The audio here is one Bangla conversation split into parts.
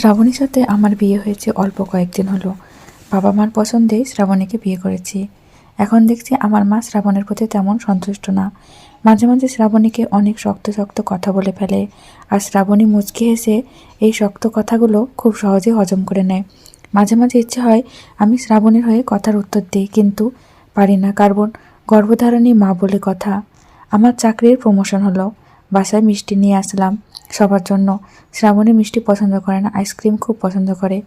শ্রাবণীর সাথে আমার বিয়ে হয়েছে অল্প কয়েকদিন হলো। বাবা মার পছন্দেই শ্রাবণীকে বিয়ে করেছি। এখন দেখছি আমার মা শ্রাবণের প্রতি তেমন সন্তুষ্ট না। মাঝে মাঝে শ্রাবণীকে অনেক শক্ত শক্ত কথা বলে ফেলে আর শ্রাবণী মুচকি হেসে এই শক্ত কথাগুলো খুব সহজে হজম করে নেয়। মাঝে মাঝে ইচ্ছে হয় আমি শ্রাবণীর হয়ে কথার উত্তর দিই, কিন্তু পারি না। কারণ গর্ভধারণী মা বলে কথা। আমার চাকরির প্রমোশন হলো। বাসায় মিষ্টি নিয়ে আসলাম সবার জন্য। শ্রাবণী মিষ্টি পছন্দ করে না, আইসক্রিম খুব পছন্দ করে।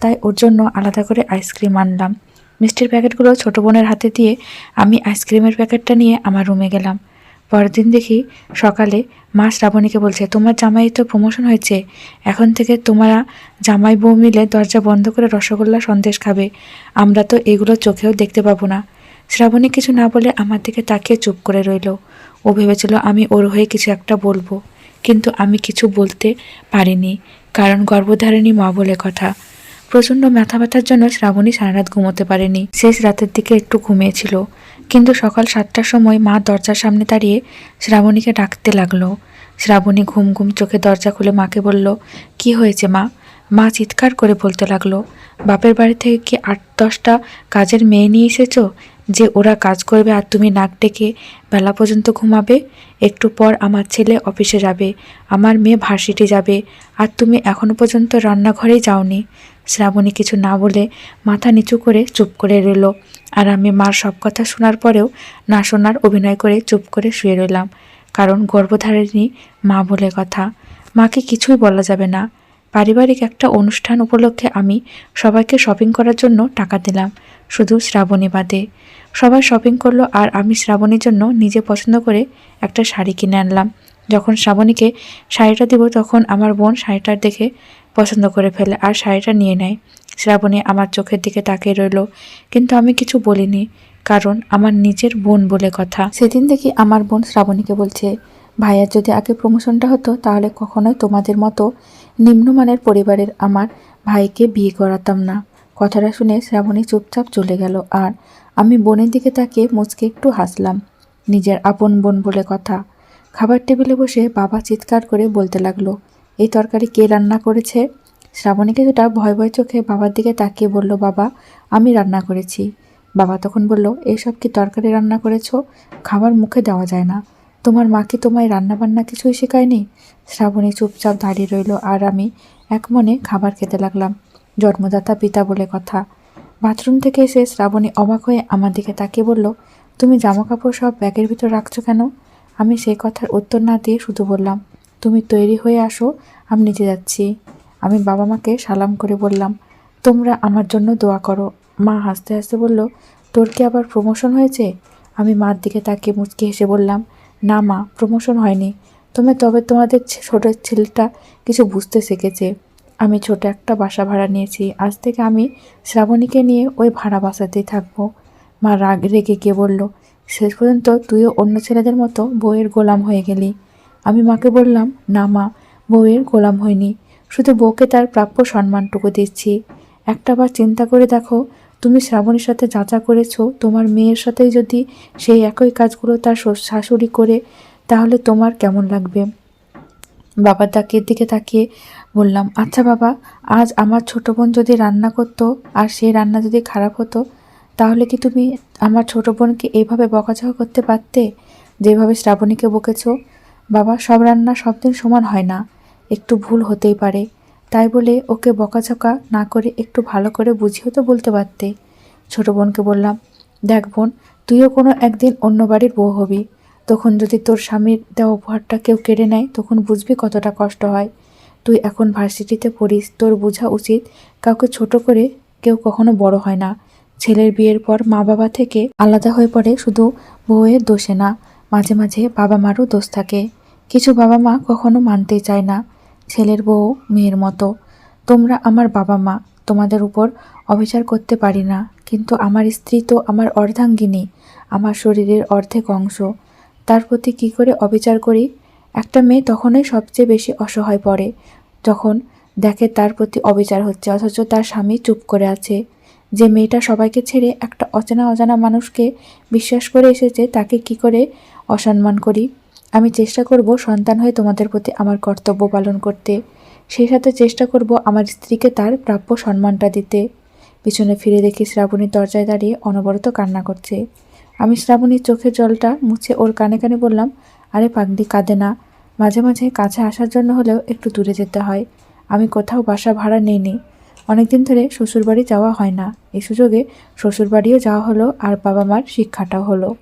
তাই ওর জন্য আলাদা করে আইসক্রিম আনলাম। মিষ্টির প্যাকেটগুলো ছোটো বোনের হাতে দিয়ে আমি আইসক্রিমের প্যাকেটটা নিয়ে আমার রুমে গেলাম। পরের দিন দেখি সকালে মা শ্রাবণীকে বলছে, তোমার জামাই তো প্রমোশন হয়েছে। এখন থেকে তোমরা জামাই বউ মিলে দরজা বন্ধ করে রসগোল্লা সন্দেশ খাবে। আমরা তো এগুলো চোখেও দেখতে পাবো না। শ্রাবণী কিছু না বলে আমার দিকে তাকিয়ে চুপ করে রইল। ও ভেবেছিল, আমি ওর হয়ে কিছু একটা বলব। কিন্তু আমি কিছু বলতে পারিনি, কারণ গর্ভধারিণী মা বলে কথা। প্রচণ্ড মাথা ব্যথার জন্য শ্রাবণী সারা রাত ঘুমোতে পারেনি। শেষ রাতের দিকে একটু ঘুমিয়েছিল। কিন্তু সকাল সাতটার সময় মা দরজার সামনে দাঁড়িয়ে শ্রাবণীকে ডাকতে লাগল। শ্রাবণী ঘুম ঘুম চোখে দরজা খুলে মাকে বলল, কি হয়েছে মা? মা চিৎকার করে বলতে লাগল, বাপের বাড়ি থেকে কি আট দশটা কাজের মেয়ে নিয়ে এসেছ? যে ওরা কাজ করবে আর তুমি নাক ডেকে বেলা পর্যন্ত ঘুমাবে, একটু পর আমার ছেলে অফিসে যাবে, আমার মেয়ে ভার্সিটি যাবে, আর তুমি এখনও পর্যন্ত রান্নাঘরেই যাওনি। শ্রাবণী কিছু না বলে মাথা নিচু করে চুপ করে রইল। আর আমি মার সব কথা শোনার পরেও না শোনার অভিনয় করে চুপ করে শুয়ে রইলাম। কারণ গর্ভধারিণী মা বলে কথা। মাকে কিছুই বলা যাবে না। পারিবারিক একটা অনুষ্ঠান উপলক্ষে আমি সবাইকে শপিং করার জন্য টাকা দিলাম, শুধু শ্রাবণী বাদে। সবাই শপিং করল আর আমি শ্রাবণীর জন্য নিজে পছন্দ করে একটা শাড়ি কিনে আনলাম। যখন শ্রাবণীকে শাড়িটা দিব তখন আমার বোন শাড়িটার দেখে পছন্দ করে ফেলে আর শাড়িটা নিয়ে নেয়। শ্রাবণী আমার চোখের দিকে তাকিয়ে রইল, কিন্তু আমি কিছু বলিনি, কারণ আমার নিজের বোন বলে কথা। সেদিন দেখি আমার বোন শ্রাবণীকে বলছে ভাইয়ার যদি আগে প্রমোশনটা হতো, তাহলে কখনোই তোমাদের মতো নিম্নমানের পরিবারের আমার ভাইকে বিয়ে করাতাম না। কথাটা শুনে শ্রাবণী চুপচাপ চলে গেল আর আমি বোনের দিকে তাকিয়ে মুচকে একটু হাসলাম। নিজের আপন বোন বলে কথা। খাবার টেবিলে বসে বাবা চিৎকার করে বলতে লাগল, এই তরকারি কে রান্না করেছে? শ্রাবণী কিছুটা ভয় ভয় চোখে বাবার দিকে তাকিয়ে বলল, বাবা, আমি রান্না করেছি। বাবা তখন বলল এইসব কি তরকারি রান্না করেছ? খাবার মুখে দেওয়া যায় না। তোমার মা কি তোমায় রান্নাবান্না কিছুই শেখায়নি? শ্রাবণী চুপচাপ দাঁড়িয়ে রইল আর আমি এক মনে খাবার খেতে লাগলাম। জন্মদাতা পিতা বলে কথা। বাথরুম থেকে এসে শ্রাবণী অবাক হয়ে আমার দিকে তাকিয়ে বলল, তুমি জামা কাপড় সব ব্যাগের ভিতর রাখছো কেন? আমি সেই কথার উত্তর না দিয়ে শুধু বললাম, তুমি তৈরি হয়ে আসো, আমি নিচে যাচ্ছি। আমি বাবা মাকে সালাম করে বললাম, তোমরা আমার জন্য দোয়া করো। মা হাসতে হাসতে বলল, তোর কি আবার প্রমোশন হয়েছে? আমি মার দিকে তাকিয়ে মুচকি হেসে বললাম না মা প্রমোশন হয়নি। তুমি তবে তোমাদের ছোট ছেলেটা কিছু বুঝতে শিখেছে। আমি ছোট একটা বাসা ভাড়া নিয়েছি। আজ থেকে আমি শ্রাবণীকে নিয়ে ওই ভাড়া বাসাতেই থাকব। মা রাগ রেগে গিয়ে বলল, শেষ পর্যন্ত তুইও অন্য ছেলেদের মতো বউয়ের গোলাম হয়ে গেলি। আমি মাকে বললাম, না মা, বউয়ের গোলাম হয়নি শুধু বউকে তার প্রাপ্য সম্মানটুকু দিচ্ছি। একটাবার চিন্তা করে দেখো, তুমি শ্রাবণীর সাথে যাচা করেছ, তোমার মেয়ের সাথেই যদি সেই একই কাজগুলো তার শাশুড়ি করে, তাহলে তোমার কেমন লাগবে? বাবার দাকির দিকে তাকিয়ে বললাম আচ্ছা বাবা, আজ আমার ছোটো বোন যদি রান্না করতো আর সেই রান্না যদি খারাপ হতো, তাহলে কি তুমি আমার ছোটো বোনকে এইভাবে বকাঝকা করতে পারতে? যেভাবে শ্রাবণীকে বকেছো, বাবা, সব রান্না সব দিন সমান হয় না, একটু ভুল হতেই পারে। তাই বলে ওকে বকাঝকা না করে একটু ভালো করে বুঝিয়েও তো বলতে পারতে। ছোট বোনকে বললাম, দেখ বোন, তুইও কোনো একদিন অন্য বাড়ির বউ হবি। তখন যদি তোর স্বামীর দেওয়া উপহারটা কেউ কেড়ে নেয়, তখন বুঝবি কতটা কষ্ট হয়। তুই এখন ভার্সিটিতে পড়িস, তোর বোঝা উচিত কাউকে ছোট করে কেউ কখনো বড় হয় না। ছেলের বিয়ের পর মা বাবা থেকে আলাদা হয়ে পড়ে শুধু বউয়ের দোষে না, মাঝে মাঝে বাবা মারও দোষ থাকে। কিছু বাবা মা কখনো মানতেই চায় না। ছেলের বউ, মেয়ের মতো। তোমরা আমার বাবা মা, তোমাদের উপর অবিচার করতে পারি না, কিন্তু আমার স্ত্রী তো আমার অর্ধাঙ্গিনী, আমার শরীরের অর্ধেক অংশ। তার প্রতি কী করে অবিচার করি? একটা মেয়ে তখনই সবচেয়ে বেশি অসহায় পড়ে, যখন দেখে তার প্রতি অবিচার হচ্ছে, অথচ তার স্বামী চুপ করে আছে। যে মেয়েটা সবাইকে ছেড়ে একটা অচেনা অজানা মানুষকে বিশ্বাস করে এসেছে, তাকে কি করে অসম্মান করি? আমি চেষ্টা করব সন্তান হয়ে তোমাদের প্রতি আমার কর্তব্য পালন করতে। সেই সাথে চেষ্টা করব আমার স্ত্রীকে তার প্রাপ্য সম্মানটা দিতে। পিছনে ফিরে দেখি শ্রাবণী দরজায় দাঁড়িয়ে অনবরত কান্না করছে। আমি শ্রাবণীর চোখের জলটা মুছে ওর কানে কানে বললাম, আরে পাগলি, কাঁদে না। মাঝে মাঝে কাছে আসার জন্য হলেও একটু দূরে যেতে হয়। আমি কোথাও বাসা ভাড়া নেইনি। অনেকদিন ধরে শ্বশুরবাড়ি যাওয়া হয় না। এই সুযোগে শ্বশুরবাড়িও যাওয়া হলো আর বাবা মার শিক্ষাটাও হলো।